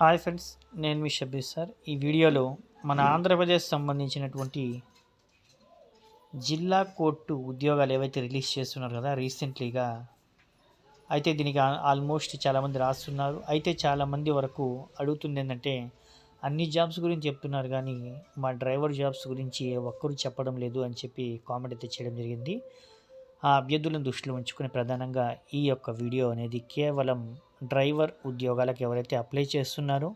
Hi friends నేను మీ Shabbir sir. ఈ వీడియోలో మన ఆంధ్రప్రదేశ్ సంబంధించినటువంటి జిల్లా కోర్టు ఉద్యోగాలు ఏవైతే రిలీజ్ చేస్తున్నారు కదా రీసెంట్లీగా అయితే దీనికి ఆల్మోస్ట్ చాలామంది రాస్తున్నారు. అయితే చాలామంది వరకు అడుగుతుంది ఏంటంటే అన్ని జాబ్స్ గురించి చెప్తున్నారు కానీ మా డ్రైవర్ జాబ్స్ గురించి ఒక్కరు చెప్పడం లేదు అని చెప్పి కామెంట్ అయితే చేయడం జరిగింది. ఆ అభ్యర్థులను దృష్టిలో ఉంచుకుని ప్రధానంగా ఈ యొక్క వీడియో అనేది కేవలం డ్రైవర్ ఉద్యోగాలకు ఎవరైతే అప్లై చేస్తున్నారో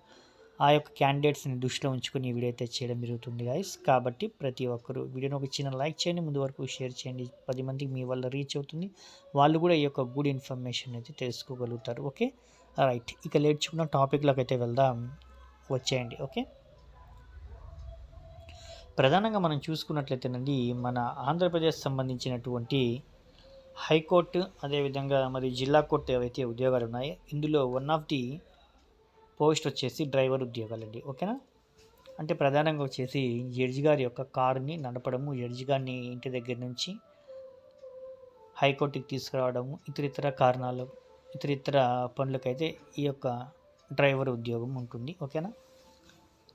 ఆ యొక్క క్యాండిడేట్స్ని దృష్టిలో ఉంచుకుని ఈ వీడియో అయితే చేయడం జరుగుతుంది గాయస్ కాబట్టి ప్రతి ఒక్కరు వీడియోని ఒక చిన్న లైక్ చేయండి ముందు వరకు షేర్ చేయండి. పది మందికి మీ వల్ల రీచ్ అవుతుంది. వాళ్ళు కూడా ఈ యొక్క గుడ్ ఇన్ఫర్మేషన్ అయితే తెలుసుకోగలుగుతారు ఓకే రైట్ ఇక నేర్చుకున్న టాపిక్లోకి అయితే వెళ్దాం. వచ్చేయండి ఓకే ప్రధానంగా మనం చూసుకున్నట్లయితేనండి మన ఆంధ్రప్రదేశ్ సంబంధించినటువంటి హైకోర్టు అదేవిధంగా మరి జిల్లా కోర్టు ఏవైతే ఉద్యోగాలు ఉన్నాయో ఇందులో వన్ ఆఫ్ ది పోస్ట్ వచ్చేసి డ్రైవర్ ఉద్యోగాలండి. ఓకేనా అంటే ప్రధానంగా వచ్చేసి జడ్జి గారి యొక్క కారుని నడపడము జడ్జి గారిని ఇంటి దగ్గర నుంచి హైకోర్టుకి తీసుకురావడము ఇతరితర కారణాలు ఇతరితర పనులకైతే ఈ యొక్క డ్రైవర్ ఉద్యోగం ఉంటుంది. ఓకేనా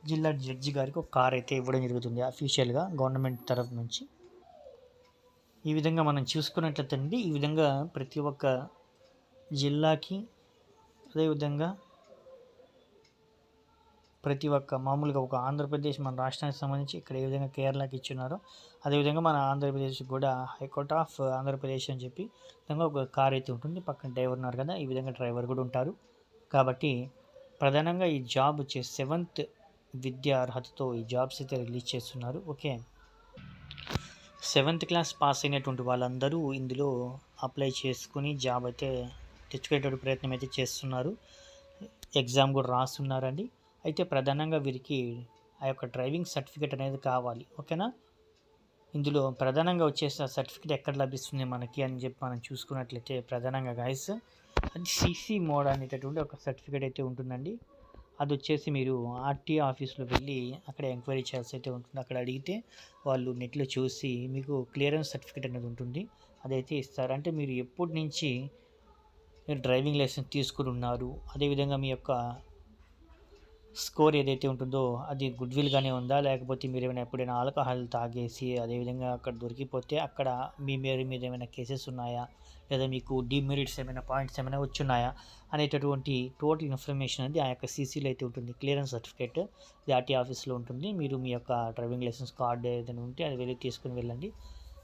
జిల్లా జడ్జి గారికి ఒక కార్ అయితే ఇవ్వడం జరుగుతుంది అఫీషియల్గా గవర్నమెంట్ తరఫు నుంచి. ఈ విధంగా మనం చూసుకున్నట్లయితే అండి ఈ విధంగా ప్రతి ఒక్క జిల్లాకి అదేవిధంగా ప్రతి ఒక్క మామూలుగా ఒక ఆంధ్రప్రదేశ్ మన రాష్ట్రానికి సంబంధించి ఇక్కడ ఏ విధంగా కేరళకి ఇచ్చున్నారో అదేవిధంగా మన ఆంధ్రప్రదేశ్ కూడా హైకోర్ట్ ఆఫ్ ఆంధ్రప్రదేశ్ అని చెప్పి విధంగా ఒక కార్ అయితే ఉంటుంది. పక్కన డ్రైవర్ ఉన్నారు కదా ఈ విధంగా డ్రైవర్ కూడా ఉంటారు. కాబట్టి ప్రధానంగా ఈ జాబ్ వచ్చే సెవెంత్ విద్యా అర్హతతో ఈ జాబ్స్ అయితే రిలీజ్ చేస్తున్నారు. ఓకే. సెవెంత్ క్లాస్ పాస్ అయినటువంటి వాళ్ళందరూ ఇందులో అప్లై చేసుకుని జాబ్ అయితే తెచ్చుకునేటువంటి ప్రయత్నం అయితే చేస్తున్నారు. ఎగ్జామ్ కూడా రాస్తున్నారండి. అయితే ప్రధానంగా వీరికి ఆ యొక్క డ్రైవింగ్ సర్టిఫికేట్ అనేది కావాలి. ఓకేనా? ఇందులో ప్రధానంగా వచ్చేసి ఆ సర్టిఫికేట్ ఎక్కడ లభిస్తుంది మనకి అని చెప్పి మనం చూసుకున్నట్లయితే ప్రధానంగా గాయస్ అది సిసి మోడ్ అనేటటువంటి ఒక సర్టిఫికేట్ అయితే ఉంటుందండి. అది వచ్చేసి మీరు ఆర్టీఓ ఆఫీస్లో వెళ్ళి అక్కడ ఎంక్వైరీ చేయాల్సి అయితే ఉంటుంది. అక్కడ అడిగితే వాళ్ళు నెట్లో చూసి మీకు క్లియరెన్స్ సర్టిఫికేట్ అనేది ఉంటుంది. అదైతే ఇస్తారు. అంటే మీరు ఎప్పటి నుంచి మీరు డ్రైవింగ్ లైసెన్స్ తీసుకుని ఉన్నారు. అదేవిధంగా మీ యొక్క స్కోర్ ఏదైతే ఉంటుందో అది గుడ్ విల్గానే ఉందా? లేకపోతే మీరు ఏమైనా ఎప్పుడైనా ఆల్కహాల్ తాగేసి అదేవిధంగా అక్కడ దొరికిపోతే అక్కడ మీ మీరు మీద ఏమైనా కేసెస్ ఉన్నాయా? లేదా మీకు డిమెరిట్స్ ఏమైనా పాయింట్స్ ఏమైనా వచ్చున్నాయా అనేటటువంటి టోటల్ ఇన్ఫర్మేషన్ అనేది ఆ యొక్క సీసీలో అయితే ఉంటుంది. క్లియరెన్స్ సర్టిఫికేట్ ఇది ఆర్టీ ఆఫీస్లో ఉంటుంది. మీరు మీ యొక్క డ్రైవింగ్ లైసెన్స్ కార్డు ఏదైనా ఉంటే అది వెళ్ళి తీసుకుని వెళ్ళండి.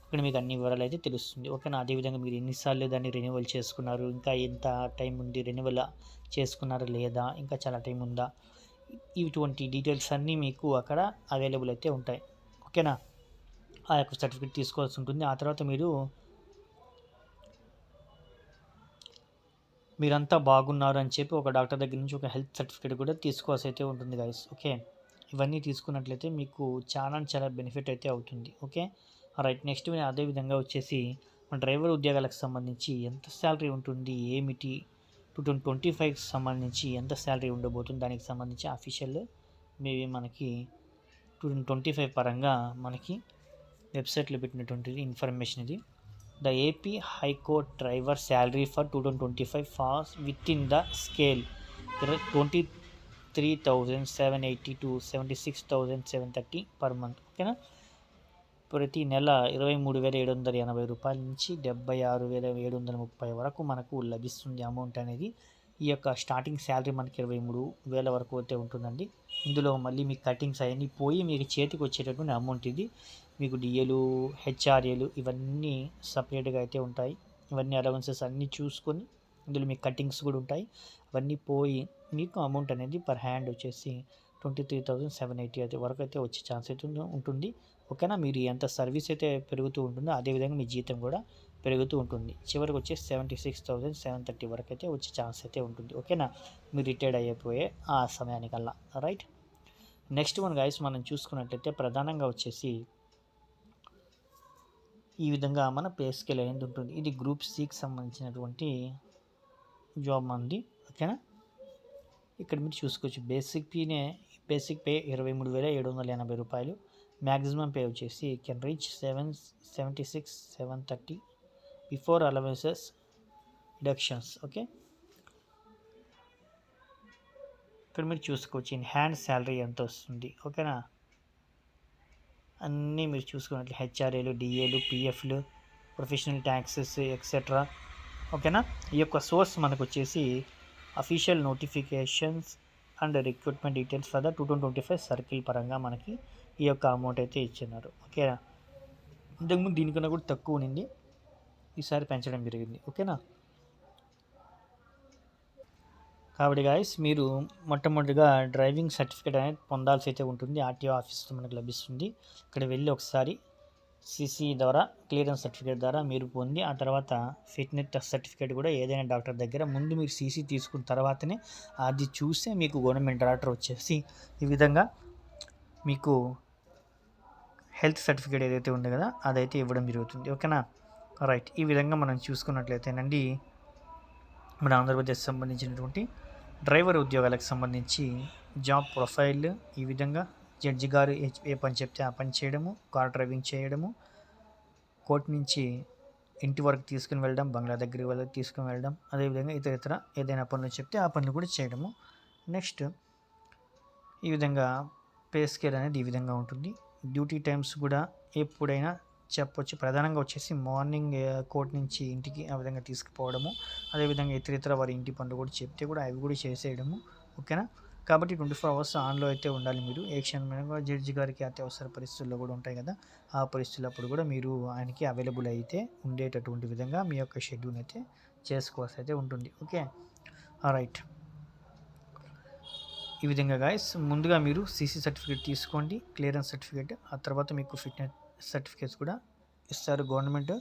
అక్కడ మీకు అన్ని వివరాలు అయితే తెలుస్తుంది. ఓకేనా అదేవిధంగా మీరు ఎన్నిసార్లు దాన్ని రెన్యువల్ చేసుకున్నారు? ఇంకా ఎంత టైం ఉంది? రెన్యువల్ చేసుకున్నారా లేదా? ఇంకా చాలా టైం ఉందా? ఇటువంటి డీటెయిల్స్ అన్నీ మీకు అక్కడ అవైలబుల్ అయితే ఉంటాయి. ఓకేనా? ఆ యొక్క సర్టిఫికేట్ తీసుకోవాల్సి ఉంటుంది. ఆ తర్వాత మీరు మీరంతా బాగున్నారు అని చెప్పి ఒక డాక్టర్ దగ్గర నుంచి ఒక హెల్త్ సర్టిఫికేట్ కూడా తీసుకోవాల్సి అయితే ఉంటుంది గైస్ ఓకే? ఇవన్నీ తీసుకున్నట్లయితే మీకు చాలా చాలా బెనిఫిట్ అయితే అవుతుంది. ఓకే? రైట్ నెక్స్ట్ అదే విధంగా వచ్చేసి మన డ్రైవర్ ఉద్యోగాలకు సంబంధించి ఎంత శాలరీ ఉంటుంది ఏమిటి టూ థౌజండ్ ట్వంటీ ఫైవ్కి సంబంధించి ఎంత శాలరీ ఉండబోతుంది దానికి సంబంధించి అఫీషియల్ మేబీ మనకి టూ థౌజండ్ ట్వంటీ ఫైవ్ పరంగా మనకి వెబ్సైట్లో పెట్టినటువంటి ఇన్ఫర్మేషన్ ఇది. The AP high court driver salary for two thousand twenty five ఫాస్ with in the scale twenty three thousand seven eighty to seventy six thousand seven thirty per month. ఓకేనా? ప్రతి నెల ఇరవై మూడు వేల ఏడు వందల ఎనభై రూపాయల నుంచి డెబ్బై ఆరు వేల ఏడు వందల ముప్పై వరకు మనకు లభిస్తుంది అమౌంట్ అనేది. ఈ యొక్క స్టార్టింగ్ శాలరీ మనకి ఇరవై మూడు వేల వరకు అయితే ఉంటుందండి. ఇందులో మళ్ళీ మీకు కటింగ్స్ అవన్నీ పోయి మీకు చేతికి వచ్చేటటువంటి అమౌంట్ ఇది. మీకు డిఏలు హెచ్ఆర్ఏలు ఇవన్నీ సపరేట్గా అయితే ఉంటాయి. ఇవన్నీ అలవెన్సెస్ అన్నీ చూసుకొని ఇందులో మీకు కటింగ్స్ కూడా ఉంటాయి. అవన్నీ పోయి మీకు అమౌంట్ అనేది పర్ హ్యాండ్ వచ్చేసి twenty three thousand seven eighty అయితే వరకు అయితే వచ్చే ఛాన్స్ అయితే ఉంటుంది. ఓకేనా? మీరు ఎంత సర్వీస్ అయితే పెరుగుతూ ఉంటుందో అదేవిధంగా మీ జీతం కూడా పెరుగుతూ ఉంటుంది. చివరికి వచ్చి seventy six thousand seven thirty వరకు అయితే వచ్చే ఛాన్స్ అయితే ఉంటుంది. ఓకేనా? మీరు రిటైర్డ్ అయిపోయే ఆ సమయానికల్లా. రైట్ నెక్స్ట్ వన్ గైస్ మనం చూసుకున్నట్లయితే ప్రధానంగా వచ్చేసి ఈ విధంగా మన పే స్కేల్ అనేది ఉంటుంది. ఇది గ్రూప్ సికి సంబంధించినటువంటి జాబ్ మంది. ఓకేనా? ఇక్కడ మీరు చూసుకోవచ్చు. బేసిక్ పీనే బేసిక్ పే ఇరవై మూడు వేల ఏడు వందల ఎనభై రూపాయలు. మ్యాక్సిమం పే వచ్చేసి can reach seven seventy six seven thirty before allowances deductions okay ఇక్కడ మీరు చూసుకోవచ్చు ఇన్ హ్యాండ్ శాలరీ ఎంత వస్తుంది ఓకేనా? అన్నీ మీరు చూసుకున్నట్లు హెచ్ఆర్ఏలు డిఏలు పిఎఫ్లు ప్రొఫెషనల్ ట్యాక్సెస్ ఎక్సెట్రా ఓకేనా? ఈ యొక్క సోర్స్ మనకు వచ్చేసి official notifications and recruitment details for the two thousand twenty five circle పరంగా మనకి ఈ యొక్క అమౌంట్ అయితే ఇచ్చినారు. ఓకేనా? ఇంతకుముందు దీనికన్నా కూడా తక్కువ ఉన్నింది. ఈసారి పెంచడం జరిగింది. ఓకేనా? కాబట్టి గాయస్ మీరు మొట్టమొదటిగా డ్రైవింగ్ సర్టిఫికేట్ అనేది పొందాల్సి అయితే ఉంటుంది. ఆర్టీఓ ఆఫీస్లో మనకు లభిస్తుంది. ఇక్కడ వెళ్ళి ఒకసారి సిసి ద్వారా క్లియరెన్స్ సర్టిఫికేట్ ద్వారా మీరు పొంది ఆ తర్వాత ఫిట్నెస్ టెస్ట్ సర్టిఫికేట్ కూడా ఏదైనా డాక్టర్ దగ్గర ముందు మీరు సీసీ తీసుకున్న తర్వాతనే అది చూసే మీకు గవర్నమెంట్ డాక్టర్ వచ్చేసి ఈ విధంగా మీకు హెల్త్ సర్టిఫికేట్ ఏదైతే ఉంది కదా అదైతే ఇవ్వడం జరుగుతుంది. ఓకేనా? రైట్. ఈ విధంగా మనం చూసుకున్నట్లయితేనండి మన ఆంధ్రప్రదేశ్ సంబంధించినటువంటి డ్రైవర్ ఉద్యోగాలకు సంబంధించి జాబ్ ప్రొఫైల్ ఈ విధంగా జడ్జి గారు ఏ ఏ పని చెప్తే ఆ పని చేయడము కార్ డ్రైవింగ్ చేయడము కోర్టు నుంచి ఇంటి వరకు తీసుకుని వెళ్ళడం బంగ్లా దగ్గర వరకు తీసుకుని వెళ్ళడం అదేవిధంగా ఇతర ఇతర ఏదైనా పనులు చెప్తే ఆ పనులు కూడా చేయడము. నెక్స్ట్ ఈ విధంగా పే స్కేల్ అనేది ఈ విధంగా ఉంటుంది. డ్యూటీ టైమ్స్ కూడా ఎప్పుడైనా చెప్పొచ్చు. ప్రధానంగా వచ్చేసి మార్నింగ్ కోర్ట్ నుంచి ఇంటికి ఆ విధంగా తీసుకుపోవడము. అదేవిధంగా ఇతర ఇతర వారి ఇంటి పనులు కూడా చెప్తే కూడా అవి కూడా చేసేయడము. ఓకేనా? కాబట్టి ట్వంటీ ఫోర్ అవర్స్ ఆన్లో అయితే ఉండాలి మీరు. ఏ క్షణమైనా జడ్జి గారికి అత్యవసర పరిస్థితుల్లో కూడా ఉంటాయి కదా. ఆ పరిస్థితులప్పుడు కూడా మీరు ఆయనకి అవైలబుల్ అయితే ఉండేటటువంటి విధంగా మీ యొక్క షెడ్యూల్ అయితే చేసుకోవాల్సి అయితే ఉంటుంది. ఓకే? రైట్ ఈ విధంగా గాయస్ ముందుగా మీరు సీసీ సర్టిఫికేట్ తీసుకోండి. క్లియరెన్స్ సర్టిఫికేట్ ఆ తర్వాత మీకు ఫిట్నెస్ సర్టిఫికేట్స్ కూడా ఇస్తారు. గవర్నమెంట్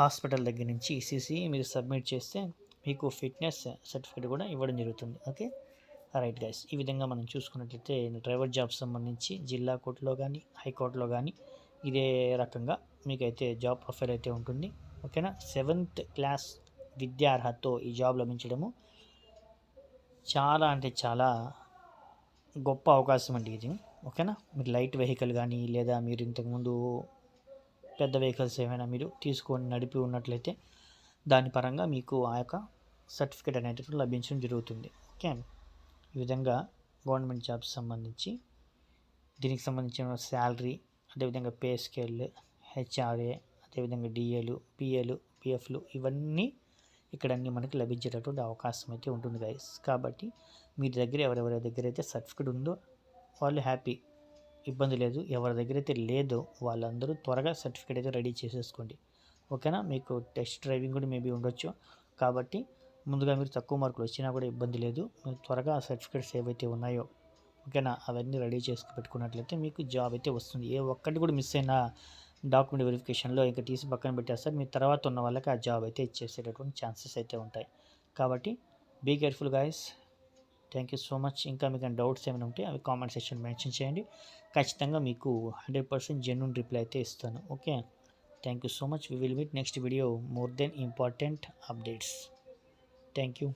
హాస్పిటల్ దగ్గర నుంచి ఈసీసీ మీరు సబ్మిట్ చేస్తే మీకు ఫిట్నెస్ సర్టిఫికేట్ కూడా ఇవ్వడం జరుగుతుంది. ఓకే? రైట్ గైస్ ఈ విధంగా మనం చూసుకున్నట్లయితే డ్రైవర్ జాబ్ సంబంధించి జిల్లా కోర్టులో కానీ హైకోర్టులో కానీ ఇదే రకంగా మీకైతే జాబ్ ప్రొఫైల్ అయితే ఉంటుంది. ఓకేనా? సెవెంత్ క్లాస్ విద్యార్హతతో ఈ జాబ్ లభించడము చాలా అంటే చాలా గొప్ప అవకాశం అండి ఇది. ఓకేనా? మీరు లైట్ వెహికల్ కానీ లేదా మీరు ఇంతకుముందు పెద్ద వెహికల్స్ ఏమైనా మీరు తీసుకొని నడిపి ఉన్నట్లయితే దాని పరంగా మీకు ఆ యొక్క సర్టిఫికేట్ అనేది లభించడం జరుగుతుంది. ఓకే ఈ విధంగా గవర్నమెంట్ జాబ్స్ సంబంధించి దీనికి సంబంధించిన శాలరీ అదేవిధంగా పే స్కేల్ హెచ్ఆర్ఏ అదేవిధంగా డిఏలు పిఏలు పిఎఫ్లు ఇవన్నీ ఇక్కడ అన్నీ మనకి లభించేటటువంటి అవకాశం అయితే ఉంటుంది గైస్ కాబట్టి మీ దగ్గర ఎవరెవరి దగ్గర అయితే సర్టిఫికేట్ ఉందో వాళ్ళు హ్యాపీ ఇబ్బంది లేదు. ఎవరి దగ్గర అయితే లేదో వాళ్ళందరూ త్వరగా సర్టిఫికేట్ అయితే రెడీ చేసేసుకోండి. ఓకేనా? మీకు టెస్ట్ డ్రైవింగ్ కూడా మేబీ ఉండొచ్చు. కాబట్టి ముందుగా మీరు తక్కువ మార్కులు వచ్చినా కూడా ఇబ్బంది లేదు. మీరు త్వరగా ఆ సర్టిఫికేట్స్ ఏవైతే ఉన్నాయో ఓకేనా అవన్నీ రెడీ చేసుకు పెట్టుకున్నట్లయితే మీకు జాబ్ అయితే వస్తుంది. ఏ ఒక్కటి కూడా మిస్ అయినా డాక్యుమెంట్ వెరిఫికేషన్లో ఇంకా తీసి పక్కన పెట్టేస్తారు. మీ తర్వాత ఉన్న వాళ్ళకి ఆ జాబ్ అయితే ఇచ్చేసేటటువంటి ఛాన్సెస్ అయితే ఉంటాయి. కాబట్టి be careful guys. Thank you so much. ఇంకా మీకు డౌట్స్ ఏమైనా ఉంటే అవి కామెంట్ సెక్షన్ మెన్షన్ చేయండి. ఖచ్చితంగా మీకు హండ్రెడ్ పర్సెంట్ జెన్యున్ రిప్లై అయితే ఇస్తాను. Okay. Thank you so much. We will meet next video. More then important updates. Thank you